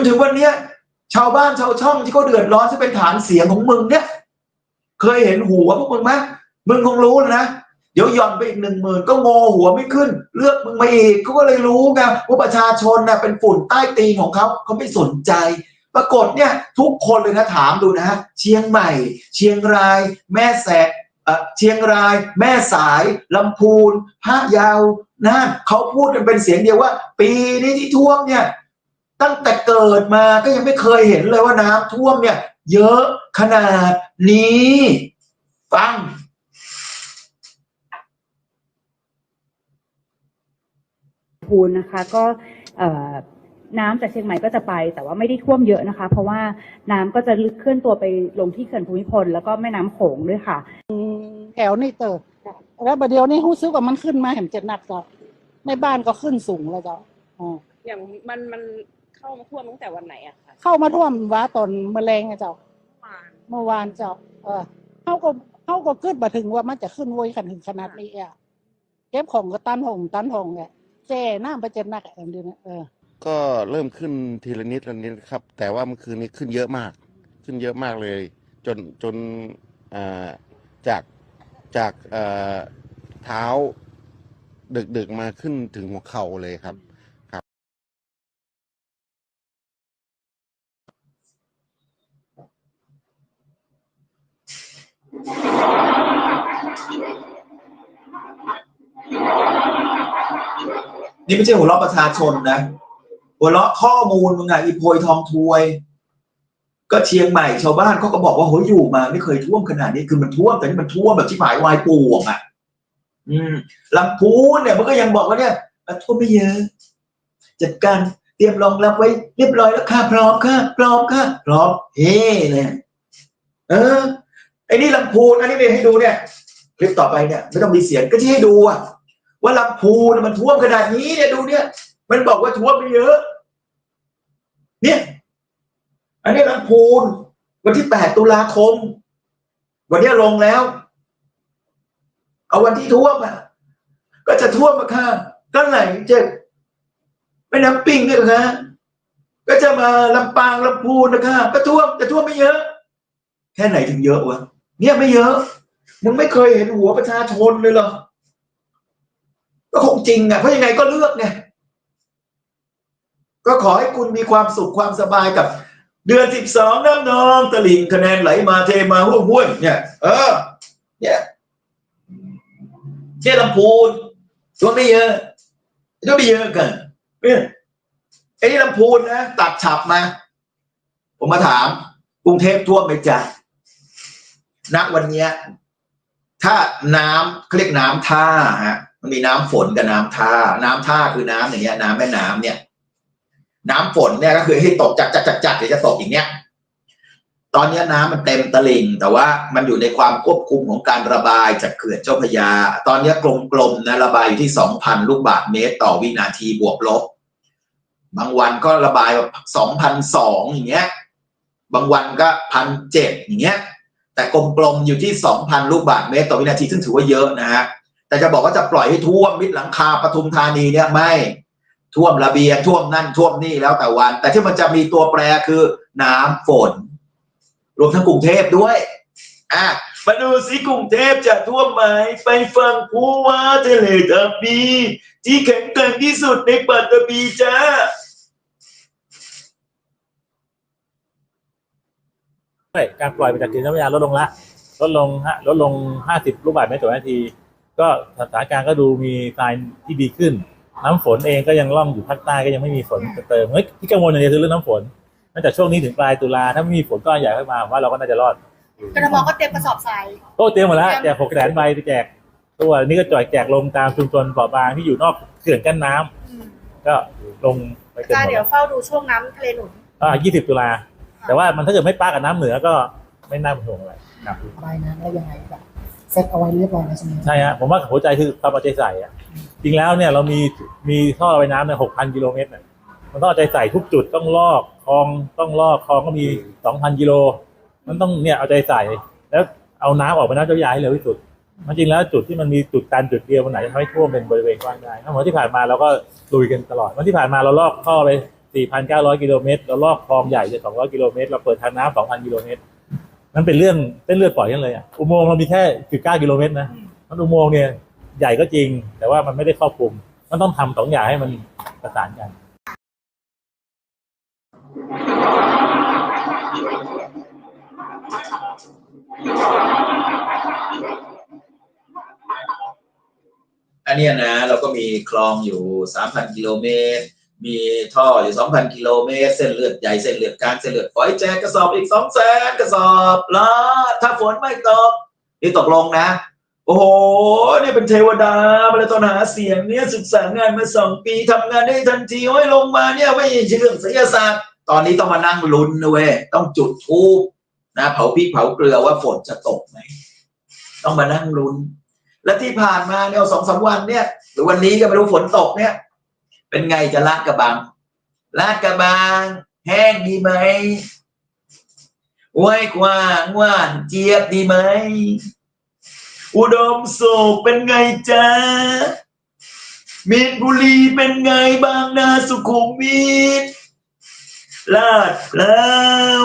นถึงวันเนี้ย ชาวบ้านชาวช่องที่เขาเดือดร้อนที่เป็นฐานเสียงของมึงเนี่ย เคยเห็นหัวพวกมึงไหมมึงคงรู้แล้วนะเดี๋ยวย่อนไปอีกหนึ่งหมื่นก็งอหัวไม่ขึ้น เลือกมึงมาอีกเขาก็เลยรู้ไงว่าประชาชนน่ะเป็นฝุ่นใต้ตีนของเขาเขาไม่สนใจ ปรากฏเนี่ย ทุกคนเลยนะถามดูนะฮะเชียงใหม่ เชียงราย แม่แสกเอ่อเชียงราย แม่สายลำพูนพะเยาวน่านเขาพูดกันเป็นเสียงเดียวว่า ปีนี้ที่ท่วมเนี่ย ตั้งแต่เกิดมาก็ยังไม่เคยเห็นเลยว่าน้ำท่วมเนี่ย เยอะขนาดนี้ ฟังพูนนะคะก็เอ่อน้ำจากเชียงใหม่ก็จะไป แต่ว่าไม่ได้ท่วมเยอะนะคะ เพราะว่าน้ำก็จะเคลื่อนตัวไปลงที่เขื่อนภูมิพล แล้วก็แม่น้ำโขงด้วยค่ะแถวนี่เติบแล้วประเดี๋ยวนี้รู้สึกว่ามันขึ้นมาเห็นจะหนักจ้ะในบ้านก็ขึ้นสูงแล้วจ้ะอ่าอย่างมันมัน เข้ามาท่วมตั้งแต่วันไหนอะคะเข้ามาท่วมว้าตอนแมลงอะเจ้าวานเมื่อวานเจ้า เออเขาก็เขาก็ขึ้นมาถึงว่ามันจะขึ้นโวยขันถึงขนาดนี้อะเก็บของก็ตันหงตันหงเนี่ยแจ้น้ำไปเจ็ดหนักอันเดียวนะเออ ก็เริ่มขึ้นทีละนิดละนิดครับ แต่ว่าเมื่อคืนนี้ขึ้นเยอะมาก ขึ้นเยอะมากเลย จนจนอ่าจากจากเอ่อเท้าดึกดึกๆมาขึ้นถึงหัวเข่าเลยครับ นี่ไม่ใช่หัวเราะประชาชนนะ หัวเราะข้อมูลมึงไงอีโพยทองทวย ก็เชียงใหม่ชาวบ้านเขาก็บอกว่าโหอยู่มา ไม่เคยท่วมขนาดนี้คือมันท่วมแต่นี่มันท่วมแบบที่หมายวายป่วงอะ อืมลำพูนเนี่ยมันก็ยังบอกว่าเนี่ยท่วมไม่เยอะ จัดการเตรียมรองรับไว้เรียบร้อยแล้วค่ะพร้อมค่ะพร้อมค่ะพร้อมเฮ้เลยเออ ไอ้นี่ลำพูนอันนี้เนี่ยให้ดูเนี่ยคลิปต่อไปเนี่ยไม่ต้องมีเสียงก็ที่ให้ดูอะว่าลำพูนมันท่วมขนาดนี้เนี่ยดูเนี่ย มันบอกว่าท่วมไม่เยอะ เนี่ย อันนี้ลำพูน วันที่แปดตุลาคม วันนี้ลงแล้ว เอาวันที่ท่วมอะ ก็จะท่วมมาค่ะก็ไหนจะแม่น้ำปิงเนี่ยค่ะก็จะมาลำปางลำพูนนะคะก็ท่วมแต่ท่วมไม่เยอะ แค่ไหนถึงเยอะวะ เนี่ยไม่เยอะ มึงไม่เคยเห็นหัวประชาชนเลยเหรอ ก็คงจริงอะเพราะยังไงก็เลือกไงก็ขอให้คุณมีความสุขความสบายกับ เดือนสิบสองน้ำนองตลิ่งคะแนนไหลมาเทมาห้วยห้วยเนี่ย เออ เนี่ยเชี่ยลำพูนตัวไม่เยอะตัวไม่เยอะกันเนี่ยไอ้นี่ลำพูนนะตัดฉับมา ผมมาถาม กรุงเทพท่วมไหมจ๊ะ ณวันเนี้ยถ้าน้ำเขาเรียกน้ำท่าฮะมันมีน้ำฝนกับน้ำท่า น้ำท่าคือน้ำอย่างเงี้ย น้ำแม่น้ำเนี่ย น้ำฝนเนี่ยก็คือให้ตกจัดจัดจัดจัดหรือจะตกอย่างเงี้ยตอนเนี้ยน้ำมันเต็มตลิ่ง แต่ว่ามันอยู่ในความควบคุมของการระบายจากเขื่อนเจ้าพยา ตอนเนี้ยกลมๆนะระบายอยู่ที่สองพันลูกบาศก์เมตร ต่อวินาทีบวกลบบางวันก็ระบายแบบสองพันสองอย่างเงี้ย บางวันก็พันเจ็ดอย่างเงี้ย แต่กลมๆอยู่ที่สองพันลูกบาศก์เมตรต่อวินาทีซึ่งถือว่าเยอะนะฮะแต่จะบอกว่าจะปล่อยให้ท่วมมิดหลังคาปทุมธานีเนี่ยไม่ท่วมระเบียงท่วมนั่นท่วมนี่แล้วแต่วัน แต่ที่มันจะมีตัวแปรคือน้ำฝน รวมทั้งกรุงเทพด้วยอะมาดูสิกรุงเทพจะท่วมไหมไปฟังผู้ว่าทะเลทับบีที่แข็งแกร่งที่สุดในปัตตภีจ้า ด้วยการปล่อยมาจากเขื่อนเจ้าพระยาลดลงละลดลงฮะลดลง 50 ลูกบาศก์เมตรต่อนาที ก็สถานการณ์ก็ดูมีทรายที่ดีขึ้น น้ำฝนเองก็ยังล่องอยู่ภาคใต้ก็ยังไม่มีฝนเติมเฮ้ยที่กังวลอย่างเดียวคือเรื่องน้ำฝนตั้งแต่ช่วงนี้ถึงปลายตุลาถ้าไม่มีฝนก้อนใหญ่เข้ามาผมว่าเราก็น่าจะรอดกทมก็เตรียมกระสอบทรายโอ้เตรียมหมดแล้วแจกหกแสนใบไปแจก ตัวนี่ก็จ่อยแจกลงตามชุมชนเปราะบางที่อยู่นอกเขื่อนกั้นน้ำอืมก็ลงไปเกินจ้าหมดเดี๋ยวเฝ้าดูช่วงน้ำทะเลหนุนอ่า20 ตุลา แต่ว่ามันถ้าเกิดไม่ปากับน้ำเหนือก็ไม่น่าเป็นห่วงอะไรครับ ระบายน้ำแล้วยังไงแบบเซตเอาไว้เรียบร้อยแล้วใช่ไหมใช่ฮะผมว่าหัวใจคือความเอาใจใส่อะจริงแล้วเนี่ยเรามีมีท่อระบายน้ำเนี่ยหกพันกิโลเมตรเนี่ยมันต้องเอาใจใส่ทุกจุดต้องลอกคลองต้องลอกคลองก็มีสองพันกิโล มันต้องเนี่ยเอาใจใส่ แล้วเอาน้ำออกไปน้ำเจ้าพระยาให้เร็วที่สุดมันจริงแล้วจุดที่มันมีจุดตันจุดเดียวมันไหนจะทำให้ท่วมเป็นบริเวณกว้างได้ทั้งหมดที่ผ่านมาเราก็ลุยกันตลอดวันที่ผ่านมาเราลอกท่อไป 4,900 กิโลเมตรเราลอกคลองใหญ่จะ200 กิโลเมตร เราเปิดทางน้ำ2,000 กิโลเมตรมันเป็นเรื่องเส้นเลือดฝอยกันเลยอะ อุโมงค์เรามีแค่19กิโลเมตรนะมันอุโมงค์เนี่ยใหญ่ก็จริง แต่ว่ามันไม่ได้ครอบคลุม มันต้องทำสองอย่างให้มันประสานกันอันนี้นะเราก็มีคลองอยู่สามพันกิโลเมตร มีท่ออยู่สองพันกิโลเมตร เส้นเลือดใหญ่เส้นเลือดกลางเส้นเลือดฝอยแจกกระสอบอีกสองแสนกระสอบแล้วถ้าฝนไม่ตกนี่ตกลงนะ โอ้โหเนี่ยเป็นเทวดามาเลยตอนหาเสียงเนี่ยศึกษางานมาสองปีทำงานได้ทันทีโอ้ยลงมาเนี่ยไม่ใช่เรื่องศิลศาสตร์ ตอนนี้ต้องมานั่งลุ้นนะเว้ยต้องจุดธูปนะเผาพริกเผาเกลือว่าฝนจะตกไหมต้องมานั่งลุ้น และที่ผ่านมาเนี่ยสองสามวันเนี่ย หรือวันนี้ก็ไม่รู้ฝนตกเนี่ย เป็นไงจะลาดกระบังลาดกระบัง แห้งดีไหมไว้กว้างหว่านเจี๊ยบดีไหม อุดมสุขเป็นไงจ๊ะมีนบุรีเป็นไงบางนาสุขุมวิทลาดแล้ว